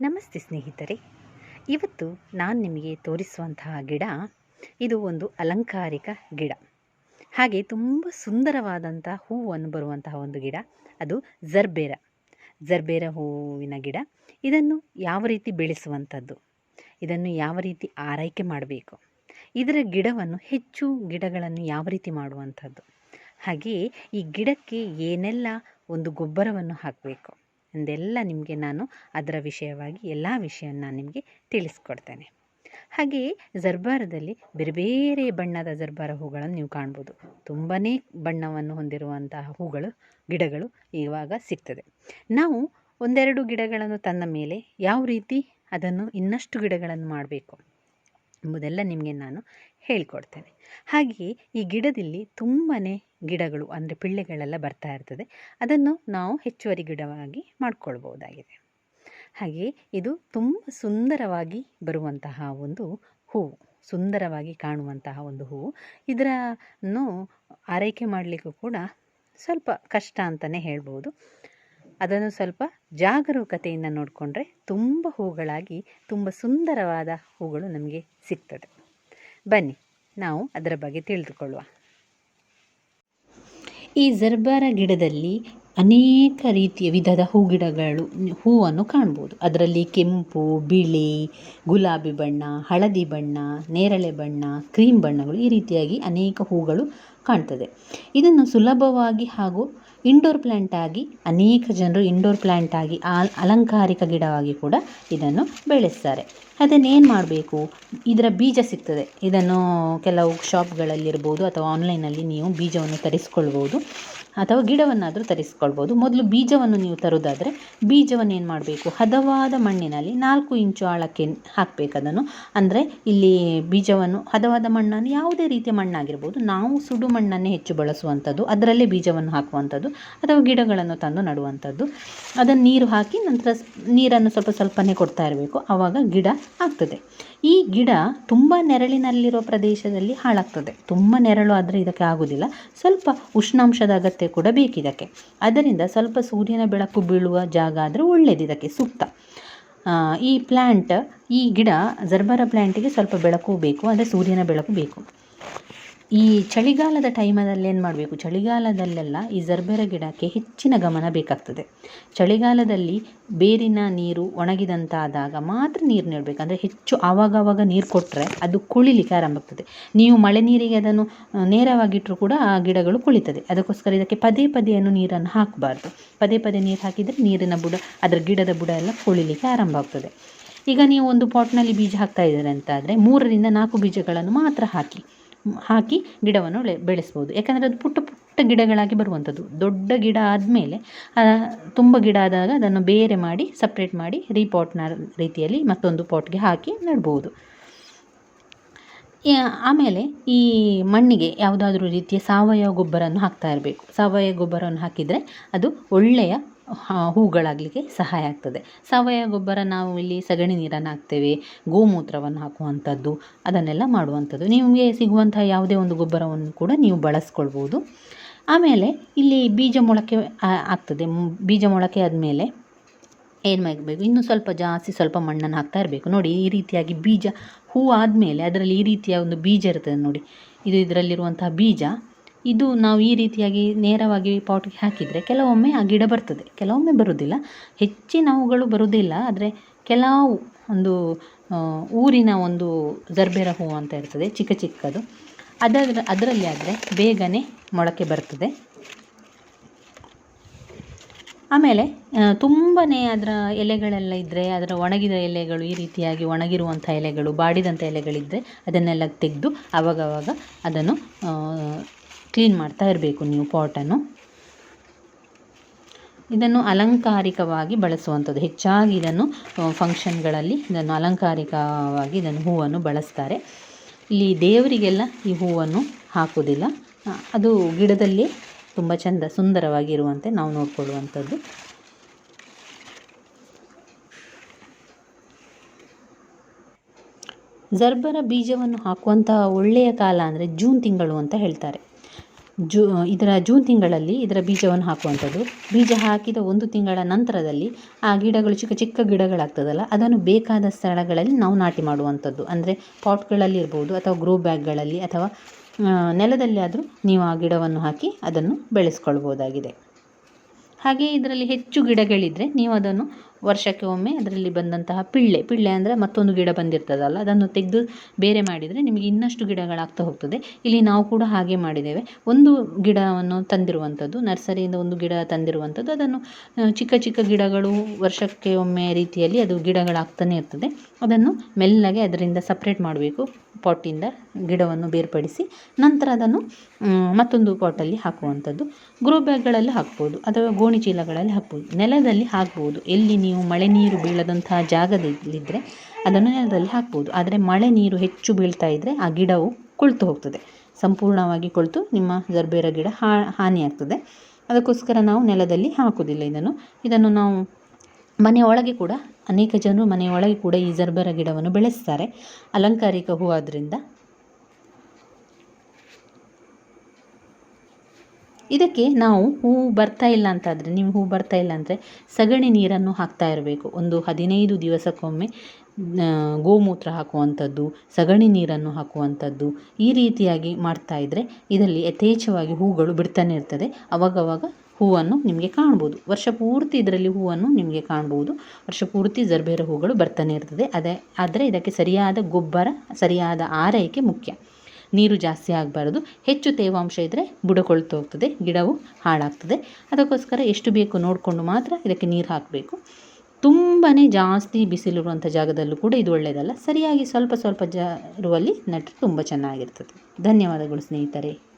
ನಮಸ್ತೆ ಸ್ನೇಹಿತರೆ. ಇವತ್ತು ನಾನು ನಿಮಗೆ ತೋರಿಸುವಂತಹ ಗಿಡ, ಇದು ಒಂದು ಅಲಂಕಾರಿಕ ಗಿಡ. ಹಾಗೆ ತುಂಬ ಸುಂದರವಾದಂಥ ಹೂವನ್ನು ಬರುವಂತಹ ಒಂದು ಗಿಡ, ಅದು ಜರ್ಬೇರ. ಜರ್ಬೇರ ಹೂವಿನ ಗಿಡ. ಇದನ್ನು ಯಾವ ರೀತಿ ಬೆಳೆಸುವಂಥದ್ದು? ಇದನ್ನು ಯಾವ ರೀತಿ ಆರೈಕೆ ಮಾಡಬೇಕು? ಇದರ ಗಿಡವನ್ನು ಹೆಚ್ಚು ಗಿಡಗಳನ್ನು ಯಾವ ರೀತಿ ಮಾಡುವಂಥದ್ದು? ಹಾಗೆಯೇ ಈ ಗಿಡಕ್ಕೆ ಏನೆಲ್ಲ ಒಂದು ಗೊಬ್ಬರವನ್ನು ಹಾಕಬೇಕು? ಎಂದೆಲ್ಲ ನಿಮಗೆ ನಾನು ಅದರ ವಿಷಯವಾಗಿ ಎಲ್ಲ ವಿಷಯವನ್ನು ನಾನು ನಿಮಗೆ ತಿಳಿಸ್ಕೊಡ್ತೇನೆ. ಹಾಗೆಯೇ ಜರ್ಬಾರದಲ್ಲಿ ಬೇರೆ ಬೇರೆ ಬಣ್ಣದ ಜರ್ಬಾರ ಹೂಗಳನ್ನು ನೀವು ಕಾಣ್ಬೋದು. ತುಂಬಾ ಬಣ್ಣವನ್ನು ಹೊಂದಿರುವಂತಹ ಹೂಗಳು, ಗಿಡಗಳು ಇವಾಗ ಸಿಗ್ತದೆ. ನಾವು ಒಂದೆರಡು ಗಿಡಗಳನ್ನು ತಂದ ಮೇಲೆ ಯಾವ ರೀತಿ ಅದನ್ನು ಇನ್ನಷ್ಟು ಗಿಡಗಳನ್ನು ಮಾಡಬೇಕು ಎಂಬುದೆಲ್ಲ ನಿಮಗೆ ನಾನು ಹೇಳಿಕೊಡ್ತೇನೆ. ಹಾಗೆಯೇ ಈ ಗಿಡದಲ್ಲಿ ತುಂಬಾ ಗಿಡಗಳು ಅಂದರೆ ಪಿಳ್ಳೆಗಳೆಲ್ಲ ಬರ್ತಾ ಇರ್ತದೆ. ಅದನ್ನು ನಾವು ಹೆಚ್ಚುವರಿ ಗಿಡವಾಗಿ ಮಾಡಿಕೊಳ್ಬೋದಾಗಿದೆ ಹಾಗೆ ಇದು ತುಂಬ ಸುಂದರವಾಗಿ ಬರುವಂತಹ ಒಂದು ಹೂವು, ಸುಂದರವಾಗಿ ಕಾಣುವಂತಹ ಒಂದು ಹೂವು. ಇದರನ್ನು ಆರೈಕೆ ಮಾಡಲಿಕ್ಕೂ ಕೂಡ ಸ್ವಲ್ಪ ಕಷ್ಟ ಅಂತಲೇ ಹೇಳ್ಬೋದು. ಅದನ್ನು ಸ್ವಲ್ಪ ಜಾಗರೂಕತೆಯಿಂದ ನೋಡಿಕೊಂಡ್ರೆ ತುಂಬ ಹೂಗಳಾಗಿ ತುಂಬ ಸುಂದರವಾದ ಹೂಗಳು ನಮಗೆ ಸಿಗ್ತದೆ. ಬನ್ನಿ, ನಾವು ಅದರ ಬಗ್ಗೆ ತಿಳಿದುಕೊಳ್ಳುವ. ಈ ಜರ್ಬಾರ ಗಿಡದಲ್ಲಿ ಅನೇಕ ರೀತಿಯ ವಿಧದ ಹೂ ಗಿಡಗಳು ಹೂವನ್ನು ಕಾಣ್ಬೋದು. ಅದರಲ್ಲಿ ಕೆಂಪು, ಬಿಳಿ, ಗುಲಾಬಿ ಬಣ್ಣ, ಹಳದಿ ಬಣ್ಣ, ನೇರಳೆ ಬಣ್ಣ, ಕ್ರೀಮ್ ಬಣ್ಣಗಳು ಈ ರೀತಿಯಾಗಿ ಅನೇಕ ಹೂಗಳು ಕಾಣ್ತದೆ. ಇದನ್ನು ಸುಲಭವಾಗಿ ಹಾಗೂ ಇಂಡೋರ್ ಪ್ಲ್ಯಾಂಟ್ ಆಗಿ, ಅನೇಕ ಜನರು ಇಂಡೋರ್ ಪ್ಲ್ಯಾಂಟ್ ಆಗಿ ಅಲಂಕಾರಿಕ ಗಿಡವಾಗಿ ಕೂಡ ಇದನ್ನು ಬೆಳೆಸ್ತಾರೆ. ಅದನ್ನೇನು ಮಾಡಬೇಕು? ಇದರ ಬೀಜ ಸಿಗ್ತದೆ. ಇದನ್ನು ಕೆಲವು ಶಾಪ್ಗಳಲ್ಲಿರ್ಬೋದು ಅಥವಾ ಆನ್ಲೈನಲ್ಲಿ ನೀವು ಬೀಜವನ್ನು ತರಿಸ್ಕೊಳ್ಬೋದು. ಅಥವಾ ಗಿಡವನ್ನಾದರೂ ತರಿಸ್ಕೊಳ್ಬೋದು. ಮೊದಲು ಬೀಜವನ್ನು ನೀವು ತರೋದಾದರೆ ಬೀಜವನ್ನು ಏನು ಮಾಡಬೇಕು? ಹದವಾದ ಮಣ್ಣಿನಲ್ಲಿ ನಾಲ್ಕು ಇಂಚು ಆಳಕ್ಕೆ ಹಾಕಬೇಕು ಅದನ್ನು. ಅಂದರೆ ಇಲ್ಲಿ ಬೀಜವನ್ನು, ಹದವಾದ ಮಣ್ಣನ್ನು ಯಾವುದೇ ರೀತಿಯ ಮಣ್ಣಾಗಿರ್ಬೋದು. ನಾವು ಸುಡು ಮಣ್ಣನ್ನೇ ಹೆಚ್ಚು ಬಳಸುವಂಥದ್ದು, ಅದರಲ್ಲೇ ಬೀಜವನ್ನು ಹಾಕುವಂಥದ್ದು, ಅಥವಾ ಗಿಡಗಳನ್ನು ತಂದು ನಡುವಂಥದ್ದು. ಅದನ್ನು ನೀರು ಹಾಕಿ ನಂತರ ನೀರನ್ನು ಸ್ವಲ್ಪ ಸ್ವಲ್ಪನೇ ಕೊಡ್ತಾ ಇರಬೇಕು. ಆವಾಗ ಗಿಡ ಆಗ್ತದೆ. ಈ ಗಿಡ ತುಂಬ ನೆರಳಿನಲ್ಲಿರೋ ಪ್ರದೇಶದಲ್ಲಿ ಹಾಳಾಗ್ತದೆ. ತುಂಬ ನೆರಳು ಆದರೆ ಇದಕ್ಕೆ ಆಗೋದಿಲ್ಲ. ಸ್ವಲ್ಪ ಉಷ್ಣಾಂಶದ ಅಗತ್ಯ ಕೂಡ ಬೇಕಿದಕ್ಕೆ. ಅದರಿಂದ ಸ್ವಲ್ಪ ಸೂರ್ಯನ ಬೆಳಕು ಬೀಳುವ ಜಾಗ ಆದರೆ ಒಳ್ಳೆಯದು ಇದಕ್ಕೆ ಸೂಕ್ತ ಈ ಪ್ಲ್ಯಾಂಟ್ ಈ ಗಿಡ, ಜರ್ಬರ ಪ್ಲ್ಯಾಂಟಿಗೆ ಸ್ವಲ್ಪ ಬೆಳಕು ಬೇಕು ಅಂದರೆ ಸೂರ್ಯನ ಬೆಳಕು ಬೇಕು. ಈ ಚಳಿಗಾಲದ ಟೈಮಲ್ಲಿ ಏನು ಮಾಡಬೇಕು? ಚಳಿಗಾಲದಲ್ಲೆಲ್ಲ ಈ ಜರ್ಬೆರ ಗಿಡಕ್ಕೆ ಹೆಚ್ಚಿನ ಗಮನ ಬೇಕಾಗ್ತದೆ. ಚಳಿಗಾಲದಲ್ಲಿ ಬೇರಿನ ನೀರು ಒಣಗಿದಂತಾದಾಗ ಮಾತ್ರ ನೀರು ನೀಡಬೇಕು. ಅಂದರೆ ಹೆಚ್ಚು ಆವಾಗವಾಗ ನೀರು ಕೊಟ್ಟರೆ ಅದು ಕುಳಿಲಿಕ್ಕೆ ಆರಂಭ ಆಗ್ತದೆ. ನೀವು ಮಳೆ ನೀರಿಗೆ ಅದನ್ನು ನೇರವಾಗಿಟ್ಟರೂ ಕೂಡ ಆ ಗಿಡಗಳು ಕುಳಿತದೆ. ಅದಕ್ಕೋಸ್ಕರ ಇದಕ್ಕೆ ಪದೇ ಪದೇನು ನೀರನ್ನು ಹಾಕಬಾರ್ದು. ಪದೇ ಪದೇ ನೀರು ಹಾಕಿದರೆ ನೀರಿನ ಬುಡ, ಅದರ ಗಿಡದ ಬುಡ ಎಲ್ಲ ಕುಳಿಲಿಕ್ಕೆ ಆರಂಭ ಆಗ್ತದೆ. ಈಗ ನೀವು ಒಂದು ಪಾಟ್ನಲ್ಲಿ ಬೀಜ ಹಾಕ್ತಾ ಇದ್ದಾರೆ ಅಂತಾದರೆ ಮೂರರಿಂದ ನಾಲ್ಕು ಬೀಜಗಳನ್ನು ಮಾತ್ರ ಹಾಕಿ. ಹಾಕಿ ಗಿಡವನ್ನು ಬೆಳೆಸ್ಬೋದು. ಯಾಕಂದರೆ ಅದು ಪುಟ್ಟ ಪುಟ್ಟ ಗಿಡಗಳಾಗಿ ಬರುವಂಥದ್ದು. ದೊಡ್ಡ ಗಿಡ ಆದಮೇಲೆ ತುಂಬ ಗಿಡ ಆದಾಗ ಅದನ್ನು ಬೇರೆ ಮಾಡಿ ಸಪ್ರೇಟ್ ಮಾಡಿ ರೀಪಾಟ್ನ ರೀತಿಯಲ್ಲಿ ಮತ್ತೊಂದು ಪಾಟ್ಗೆ ಹಾಕಿ ನೆಡ್ಬೋದು. ಆಮೇಲೆ ಈ ಮಣ್ಣಿಗೆ ಯಾವುದಾದ್ರೂ ರೀತಿಯ ಸಾವಯವ ಗೊಬ್ಬರವನ್ನು ಹಾಕ್ತಾ ಇರಬೇಕು. ಸಾವಯವ ಗೊಬ್ಬರವನ್ನು ಹಾಕಿದರೆ ಅದು ಒಳ್ಳೆಯ ಹೂಗಳಾಗಲಿಕ್ಕೆ ಸಹಾಯ ಆಗ್ತದೆ. ಸಾವಯವ ಗೊಬ್ಬರ ನಾವು ಇಲ್ಲಿ ಸಗಣಿ ನೀರನ್ನು ಹಾಕ್ತೇವೆ, ಗೋಮೂತ್ರವನ್ನು ಹಾಕುವಂಥದ್ದು, ಅದನ್ನೆಲ್ಲ ಮಾಡುವಂಥದ್ದು. ನಿಮಗೆ ಸಿಗುವಂಥ ಯಾವುದೇ ಒಂದು ಗೊಬ್ಬರವನ್ನು ಕೂಡ ನೀವು ಬಳಸ್ಕೊಳ್ಬೋದು. ಆಮೇಲೆ ಇಲ್ಲಿ ಬೀಜ ಮೊಳಕೆ ಆಗ್ತದೆ. ಬೀಜ ಮೊಳಕೆ ಆದಮೇಲೆ ಏನು ಮಾಡಬೇಕು? ಇನ್ನೂ ಸ್ವಲ್ಪ ಜಾಸ್ತಿ ಸ್ವಲ್ಪ ಮಣ್ಣನ್ನು ಹಾಕ್ತಾ ಇರಬೇಕು. ನೋಡಿ, ಈ ರೀತಿಯಾಗಿ ಬೀಜ ಹೂ ಆದಮೇಲೆ ಅದರಲ್ಲಿ ಈ ರೀತಿಯ ಒಂದು ಬೀಜ ಇರ್ತದೆ ನೋಡಿ. ಇದು ಇದರಲ್ಲಿರುವಂತಹ ಬೀಜ ಇದು ನಾವು ಈ ರೀತಿಯಾಗಿ ನೇರವಾಗಿ ಪಾಟ್ಗೆ ಹಾಕಿದರೆ ಕೆಲವೊಮ್ಮೆ ಆ ಗಿಡ ಬರ್ತದೆ. ಕೆಲವೊಮ್ಮೆ ಬರುವುದಿಲ್ಲ. ಹೆಚ್ಚಿನ ಹೂಗಳು ಬರುವುದಿಲ್ಲ. ಆದರೆ ಕೆಲವು ಒಂದು ಊರಿನ ಒಂದು ಜರ್ಬೇರ ಹೂವು ಅಂತ ಇರ್ತದೆ, ಚಿಕ್ಕ ಚಿಕ್ಕದು. ಅದರ, ಅದರಲ್ಲಿ ಆದರೆ ಬೇಗನೆ ಮೊಳಕೆ ಬರ್ತದೆ. ಆಮೇಲೆ ತುಂಬಾ ಅದರ ಎಲೆಗಳೆಲ್ಲ ಇದ್ದರೆ ಅದರ ಒಣಗಿದ ಎಲೆಗಳು ಈ ರೀತಿಯಾಗಿ ಒಣಗಿರುವಂಥ ಎಲೆಗಳು, ಬಾಡಿದಂಥ ಎಲೆಗಳಿದ್ದರೆ ಅದನ್ನೆಲ್ಲ ತೆಗೆದು ಅವಾಗವಾಗ ಅದನ್ನು ಕ್ಲೀನ್ ಮಾಡ್ತಾ ಇರಬೇಕು ನೀವು ಪಾಟನ್ನು. ಇದನ್ನು ಅಲಂಕಾರಿಕವಾಗಿ ಬಳಸುವಂಥದ್ದು. ಹೆಚ್ಚಾಗಿ ಇದನ್ನು ಫಂಕ್ಷನ್ಗಳಲ್ಲಿ ಇದನ್ನು ಅಲಂಕಾರಿಕವಾಗಿ ಇದನ್ನು ಹೂವನ್ನು ಬಳಸ್ತಾರೆ. ಇಲ್ಲಿ ದೇವರಿಗೆಲ್ಲ ಈ ಹೂವನ್ನು ಹಾಕೋದಿಲ್ಲ ಅದು ಗಿಡದಲ್ಲಿ ತುಂಬ ಚೆಂದ ಸುಂದರವಾಗಿರುವಂತೆ ನಾವು ನೋಡಿಕೊಳ್ಳುವಂಥದ್ದು. ಜರ್ಬರ ಬೀಜವನ್ನು ಹಾಕುವಂತಹ ಒಳ್ಳೆಯ ಕಾಲ ಅಂದರೆ ಜೂನ್ ತಿಂಗಳು ಅಂತ ಹೇಳ್ತಾರೆ. ಜೂ, ಇದರ ಜೂನ್ ತಿಂಗಳಲ್ಲಿ ಇದರ ಬೀಜವನ್ನು ಹಾಕುವಂಥದ್ದು. ಬೀಜ ಹಾಕಿದ ಒಂದು ತಿಂಗಳ ನಂತರದಲ್ಲಿ ಆ ಗಿಡಗಳು ಚಿಕ್ಕ ಚಿಕ್ಕ ಗಿಡಗಳಾಗ್ತದಲ್ಲ, ಅದನ್ನು ಬೇಕಾದ ಸ್ಥಳಗಳಲ್ಲಿ ನಾವು ನಾಟಿ ಮಾಡುವಂಥದ್ದು. ಅಂದರೆ ಪಾಟ್ಗಳಲ್ಲಿ ಇರ್ಬೋದು ಅಥವಾ ಗ್ರೋ ಬ್ಯಾಗ್ಗಳಲ್ಲಿ ಅಥವಾ ನೆಲದಲ್ಲಿ ಆದರೂ ನೀವು ಆ ಗಿಡವನ್ನು ಹಾಕಿ ಅದನ್ನು ಬೆಳೆಸ್ಕೊಳ್ಬೋದಾಗಿದೆ. ಹಾಗೆಯೇ ಇದರಲ್ಲಿ ಹೆಚ್ಚು ಗಿಡಗಳಿದ್ದರೆ ನೀವು ಅದನ್ನು ವರ್ಷಕ್ಕೆ ಒಮ್ಮೆ ಅದರಲ್ಲಿ ಬಂದಂತಹ ಪಿಳ್ಳೆ. ಪಿಳ್ಳೆ ಅಂದರೆ ಮತ್ತೊಂದು ಗಿಡ ಬಂದಿರ್ತದಲ್ಲ, ಅದನ್ನು ತೆಗೆದು ಬೇರೆ ಮಾಡಿದರೆ ನಿಮಗೆ ಇನ್ನಷ್ಟು ಗಿಡಗಳಾಗ್ತಾ ಹೋಗ್ತದೆ. ಇಲ್ಲಿ ನಾವು ಕೂಡ ಹಾಗೆ ಮಾಡಿದ್ದೇವೆ. ಒಂದು ಗಿಡವನ್ನು ತಂದಿರುವಂಥದ್ದು, ನರ್ಸರಿಯಿಂದ ಒಂದು ಗಿಡ ತಂದಿರುವಂಥದ್ದು, ಅದನ್ನು ಚಿಕ್ಕ ಚಿಕ್ಕ ಗಿಡಗಳು ವರ್ಷಕ್ಕೆ ಒಮ್ಮೆ ರೀತಿಯಲ್ಲಿ ಅದು ಗಿಡಗಳಾಗ್ತಾನೆ ಇರ್ತದೆ. ಅದನ್ನು ಮೆಲ್ಲಗೆ ಅದರಿಂದ ಸಪ್ರೇಟ್ ಮಾಡಬೇಕು. ಪಾಟಿಂದ ಗಿಡವನ್ನು ಬೇರ್ಪಡಿಸಿ, ನಂತರ ಅದನ್ನು ಮತ್ತೊಂದು ಪಾಟಲ್ಲಿ ಹಾಕುವಂಥದ್ದು. ಗ್ರೋ ಬ್ಯಾಗ್ಗಳಲ್ಲಿ ಹಾಕ್ಬೋದು ಅಥವಾ ಗೋಣಿ ಚೀಲಗಳಲ್ಲಿ ಹಾಕ್ಬೋದು. ನೆಲದಲ್ಲಿ ಹಾಕ್ಬೋದು. ಎಲ್ಲಿ ನೀವು ಮಳೆ ನೀರು ಬೀಳದಂತಹ ಜಾಗದಲ್ಲಿದ್ದರೆ ಅದನ್ನು ನೆಲದಲ್ಲಿ ಹಾಕ್ಬೋದು. ಆದರೆ ಮಳೆ ನೀರು ಹೆಚ್ಚು ಬೀಳ್ತಾ ಇದ್ದರೆ ಆ ಗಿಡವು ಕೊಳ್ತು ಹೋಗ್ತದೆ. ಸಂಪೂರ್ಣವಾಗಿ ಕೊಳ್ತು ನಿಮ್ಮ ಜರ್ಬೇರ ಗಿಡ ಹಾನಿಯಾಗ್ತದೆ. ಅದಕ್ಕೋಸ್ಕರ ನಾವು ನೆಲದಲ್ಲಿ ಹಾಕುವುದಿಲ್ಲ ಇದನ್ನು. ಇದನ್ನು ನಾವು ಮನೆಯ ಒಳಗೆ ಕೂಡ, ಅನೇಕ ಜನರು ಮನೆಯ ಒಳಗೆ ಕೂಡ ಈ ಜರ್ಬೆರ ಗಿಡವನ್ನು ಬೆಳೆಸ್ತಾರೆ. ಅಲಂಕಾರಿಕ ಹೂ ಇದಕ್ಕೆ ನಾವು ಹೂವು ಬರ್ತಾ ಇಲ್ಲ ಅಂತಾದರೆ, ನೀವು ಹೂ ಬರ್ತಾ ಇಲ್ಲ ಅಂದರೆ ಸಗಣಿ ನೀರನ್ನು ಹಾಕ್ತಾ ಇರಬೇಕು. ಒಂದು ಹದಿನೈದು ದಿವಸಕ್ಕೊಮ್ಮೆ ಗೋಮೂತ್ರ ಹಾಕುವಂಥದ್ದು, ಸಗಣಿ ನೀರನ್ನು ಹಾಕುವಂಥದ್ದು ಈ ರೀತಿಯಾಗಿ ಮಾಡ್ತಾ ಇದ್ದರೆ ಇದರಲ್ಲಿ ಯಥೇಚ್ಛವಾಗಿ ಹೂಗಳು ಬಿಡ್ತಾನೆ ಇರ್ತದೆ. ಅವಾಗವಾಗ ಹೂವನ್ನು ನಿಮಗೆ ಕಾಣ್ಬೋದು. ವರ್ಷ ಪೂರ್ತಿ ಇದರಲ್ಲಿ ಹೂವನ್ನು ನಿಮಗೆ ಕಾಣ್ಬೋದು. ವರ್ಷ ಪೂರ್ತಿ ಜರ್ಬೇರ ಹೂಗಳು ಬರ್ತಾನೆ ಇರ್ತದೆ. ಅದೇ, ಆದರೆ ಇದಕ್ಕೆ ಸರಿಯಾದ ಗೊಬ್ಬರ, ಸರಿಯಾದ ಆರೈಕೆ ಮುಖ್ಯ. ನೀರು ಜಾಸ್ತಿ ಆಗಬಾರ್ದು. ಹೆಚ್ಚು ತೇವಾಂಶ ಇದ್ದರೆ ಬುಡಕೊಳ್ತು ಹೋಗ್ತದೆ, ಗಿಡವು ಹಾಳಾಗ್ತದೆ. ಅದಕ್ಕೋಸ್ಕರ ಎಷ್ಟು ಬೇಕು ನೋಡಿಕೊಂಡು ಮಾತ್ರ ಇದಕ್ಕೆ ನೀರು ಹಾಕಬೇಕು. ತುಂಬಾ ಜಾಸ್ತಿ ಬಿಸಿಲಿರುವಂಥ ಜಾಗದಲ್ಲೂ ಕೂಡ ಇದು ಒಳ್ಳೆಯದಲ್ಲ ಸರಿಯಾಗಿ ಸ್ವಲ್ಪ ಸ್ವಲ್ಪ ಜ ಇರುವಲ್ಲಿ ನೆಟ್ಟರೆ ತುಂಬ ಚೆನ್ನಾಗಿರ್ತದೆ. ಧನ್ಯವಾದಗಳು ಸ್ನೇಹಿತರೆ.